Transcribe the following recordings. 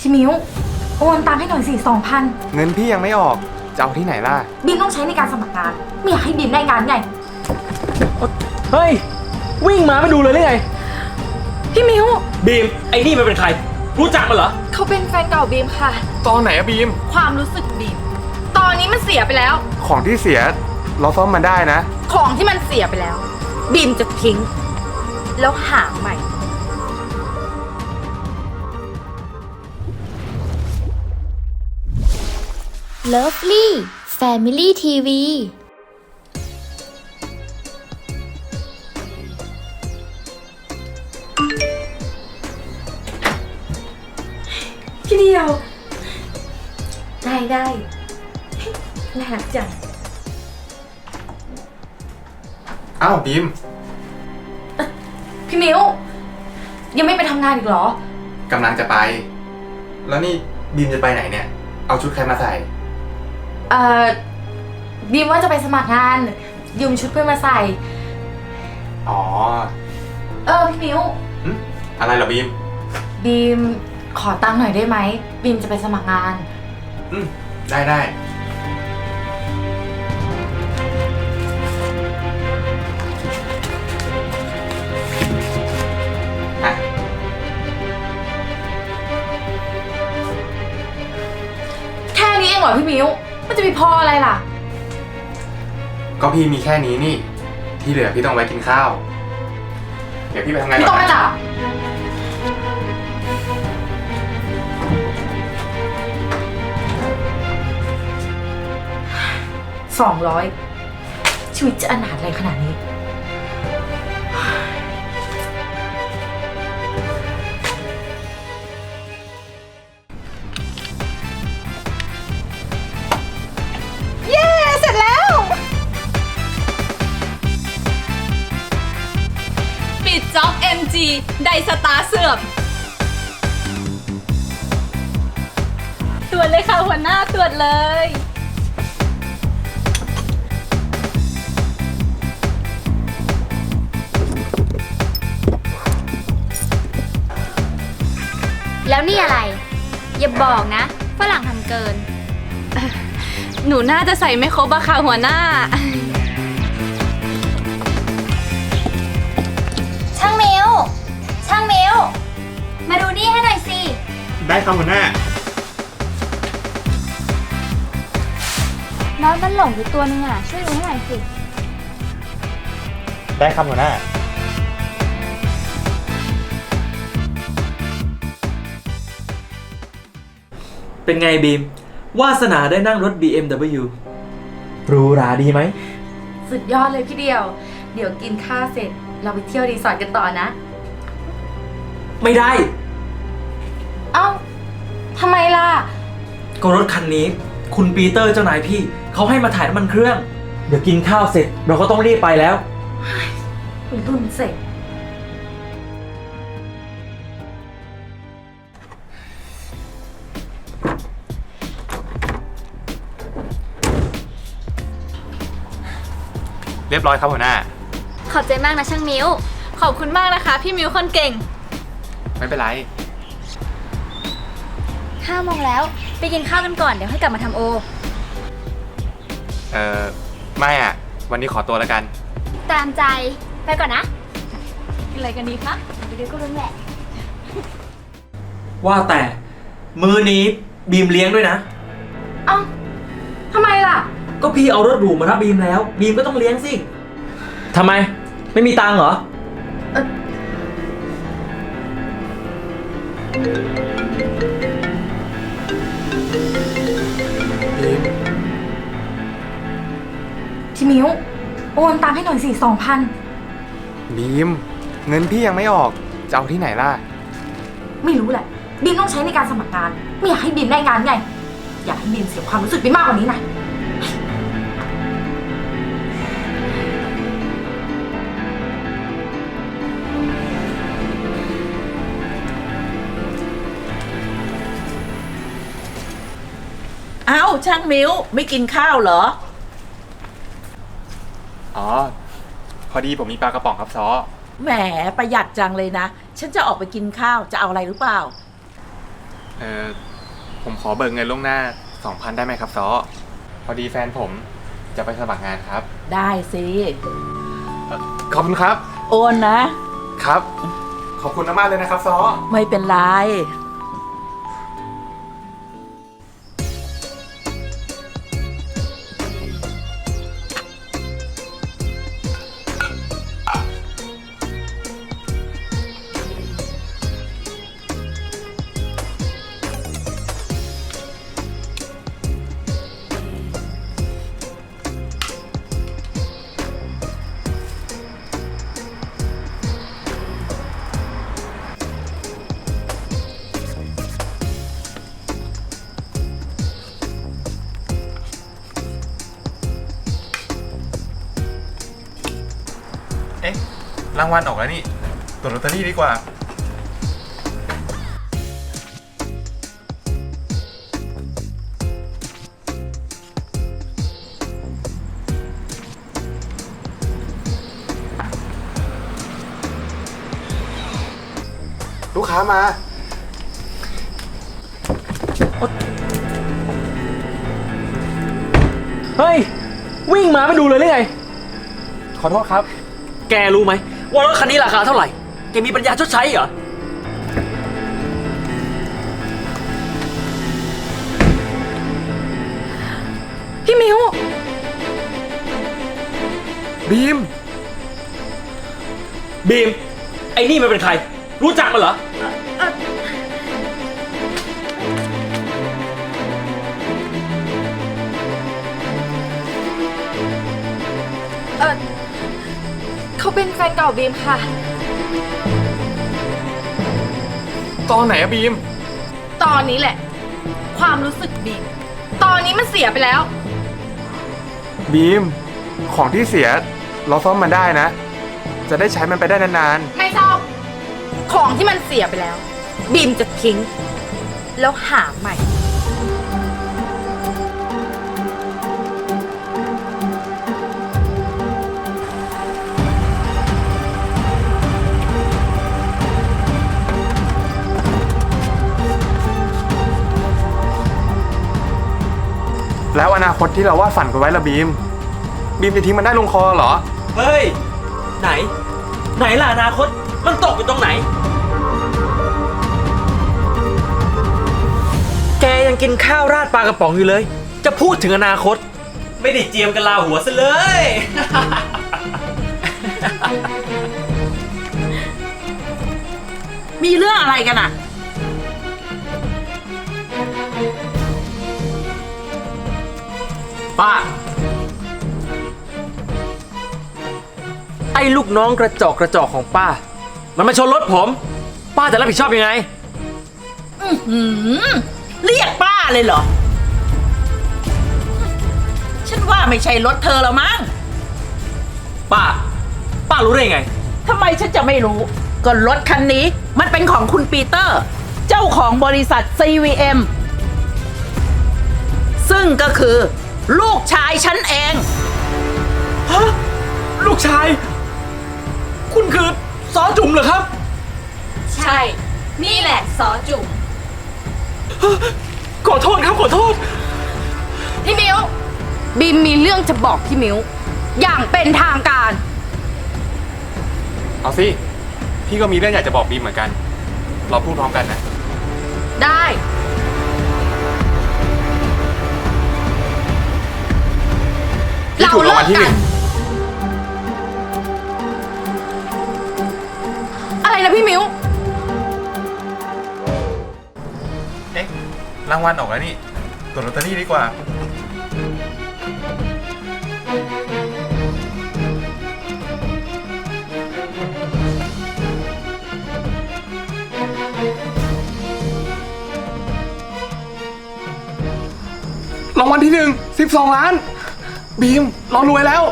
พี่มิวโอนตังค์ให้หน่อยสิสองพันเงินพี่ยังไม่ออก จะเอาที่ไหนล่ะ บีมต้องใช้ในการสมัครงาน ไม่อยากให้บีมได้งานไง เฮ้ย วิ่งมาไม่ดูเลยหรือไง พี่มิวบีม ไอ้นี่มันเป็นใคร รู้จักมันเหรอ เขาเป็นแฟนเก่าบีมค่ะ ตอนไหนอะบีม ความรู้สึกบีม ตอนนี้มันเสียไปแล้ว ของที่เสียเราซ่อมมันได้นะ ของที่มันเสียไปแล้ว บีมจะทิ้ง แล้วหาใหม่ Lovely Family TV พี่เดียว ได้ได้น่ารักจัง อ้าวบีม พี่มิวยังไม่ไปทำงานอีกเหรอ กำลังจะไป แล้วนี่บีมจะไปไหนเนี่ย เอาชุดใครมาใส่ เอ่อบีมว่าจะไปสมัครงานยืมชุดเพื่อนมาใส่ อ๋อเออพี่มิวหึอะไรเหรอบีม บีมขอตังค์หน่อยได้ไหมบีมจะไปสมัครงาน อืม ได้ได้ อะ แค่นี้เองเหรอพี่มิว มันจะมีพออะไรล่ะ ก็พี่มีแค่นี้นี่ ที่เหลือพี่ต้องไว้กินข้าว เดี๋ยวพี่ไปทำงานไม่ก่ต้อองนมานะจับสองร้อยชีวิตจะอนาถอะไรขนาดนี้ ไดสตาร์เสื่อมตรวจเลยค่ะหัวหน้าตรวจเลย แล้วนี่อะไร อย่าบอกนะฝรั่งทำเกิน หนูน่าจะใส่ไม่ครบอะค่ะหัวหน้า ช่างมิวมาดูนี่ให้หน่อยสิ ได้ครับหัวหน้า น้องมันหลงอยู่ตัวนึงอะ ช่วยดูให้หน่อยสิ ได้ครับหัวหน้า เป็นไงบีม วาสนาได้นั่งรถ BMW หรูหราดีไหม สุดยอดเลยพี่เดียว เดี๋ยวกินข้าวเสร็จ เราไปเที่ยวรีสอร์ทกันต่อนะ ไม่ได้ เอ้าทำไมล่ะ ก็รถคันนี้ คุณปีเตอร์เจ้านายพี่ เขาให้มาถ่ายน้ำมันเครื่อง เดี๋ยวกินข้าวเสร็จ เราก็ต้องรีบไปแล้ว รุ่นเสร็จเรียบร้อยครับหัวหน้า ขอบใจมากนะช่างมิว ขอบคุณมากนะคะ พี่มิวคนเก่ง ไม่เป็นไร ห้าโมงแล้ว ไปกินข้าวกันก่อนเดี๋ยวให้กลับมาทำโอ เอ่อไม่อะ วันนี้ขอตัวแล้วกัน ตามใจไปก่อนนะกินอะไรกันดีคะ เดี๋ยวก็รู้แหละ ว่าแต่มือนี้บีมเลี้ยงด้วยนะ เอ้าทำไมล่ะ ก็พี่เอารถหรูมารับบีมแล้ว บีมก็ต้องเลี้ยงสิทำไม ไม่มีตังค์เหรอ มิวโอนตังค์ให้หน่อยสิสองพันบีม เงินพี่ยังไม่ออก จะเอาที่ไหนล่ะ ไม่รู้แหละบีมต้องใช้ในการสมัครงาน ไม่อยากให้บีมได้งานไง อยากให้บีมเสียความรู้สึกไปมากกว่านี้นะเอ้าช่างมิ้วไม่กินข้าวเหรอ อ๋อ พอดีผมมีปลากระป๋องครับซอแหมประหยัดจังเลยนะ ฉันจะออกไปกินข้าวจะเอาอะไรหรือเปล่า เออผมขอเบิกเงินล่วงหน้า 2,000 ได้ไหมครับซอพอดีแฟนผมจะไปสมัครงานครับ ได้สิขอบคุณครับ โอนนะ ครับ ขอบคุณมากๆเลยนะครับซอ ไม่เป็นไร รางวัลออกแล้วนี่ตรวจลอตเตอรี่ดีกว่า ลูกค้ามา เฮ้ย วิ่งมาไม่ดูเลยหรือไง ขอโทษครับ แกรู้ไหม ว่ารถคันนี้ราคาเท่าไหร่ แกมีปัญญาชดใช้เหรอ พี่มิว บีม บีม ไอ้นี่มันเป็นใคร รู้จักมันเหรอ เออ เขาเป็นแฟนเก่าบีมค่ะ ตอนไหนอะบีม ตอนนี้แหละ ความรู้สึกบีม ตอนนี้มันเสียไปแล้ว บีม ของที่เสียเราซ่อมมันได้นะ จะได้ใช้มันไปได้นานไม่ชอบของที่มันเสียไปแล้ว บีมจะทิ้ง แล้วหาใหม่ อนาคตที่เราวาดฝันกันไว้ละบีม บีมจะทิ้งมันได้ลงคอเหรอ เฮ้ย ไหน ไหนล่ะอนาคต มันตกอยู่ตรงไหน แกยังกินข้าวราดปลากระป๋องอยู่เลย จะพูดถึงอนาคต ไม่ได้เจียมกันลาหัวซะเลย มีเรื่องอะไรกันอะ ป้า ไอ้ลูกน้องกระจอกกระจอกของป้า มันมาชนรถผม ป้าจะรับผิดชอบยังไงหืมเรียกป้าเลยเหรอ ฉันว่าไม่ใช่รถเธอแล้วมั้งป้า ป้ารู้ได้ไง ทำไมฉันจะไม่รู้ ก็รถคันนี้มันเป็นของคุณปีเตอร์ เจ้าของบริษัท CVM ซึ่งก็คือ ลูกชายฉันเอง ฮะ ลูกชาย คุณคือซอจุ๋มเหรอครับใช่ นี่แหละซอจุ๋มขอโทษครับขอโทษ พี่มิวบีมมีเรื่องจะบอกพี่มิวอย่างเป็นทางการ เอาสิ พี่ก็มีเรื่องอยากจะบอกบีมเหมือนกัน เราพูดพร้อมกันนะ ได้ ถูกรางวัลที่หนึ่งอะไรนะพี่มิวเอ๊ะรางวัลออกแล้วนี่ตรวจลอตเตอรี่ดีกว่า รางวัลที่หนึ่งสิบสองล้าน บีมเรารวยแล้ว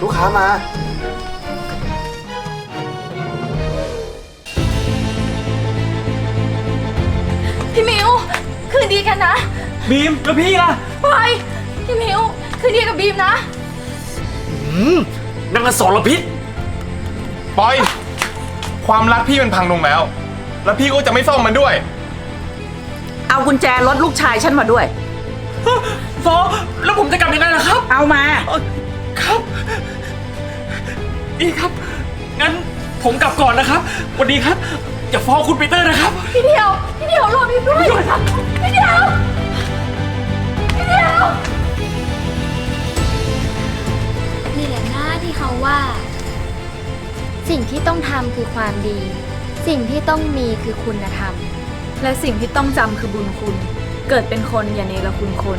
ลูกค้ามา พี่มิวคืนดีกันนะบีมแล้วพี่ล่ะไปพี่มิวคืนดีกับบีมนะอมนั่นมันสารพิษปอย ความรักพี่มันพังลงแล้ว แล้วพี่ก็จะไม่ซ่อมมันด้วย เอากุญแจรถลูกชายฉันมาด้วยฟอแล้วผมจะกลับยังไงล่ะครับ เอามาเอ่อครับนี่ครับ งั้นผมกลับก่อนนะครับสวัสดีครับ อย่าฟ้องคุณปีเตอร์นะครับ พี่เดียว พี่เดียวรอบีมด้วยพี่เดียว พี่เดียว สิ่งที่ต้องทำคือความดี สิ่งที่ต้องมีคือคุณธรรม และสิ่งที่ต้องจำคือบุญคุณ เกิดเป็นคนอย่าเนรคุณคน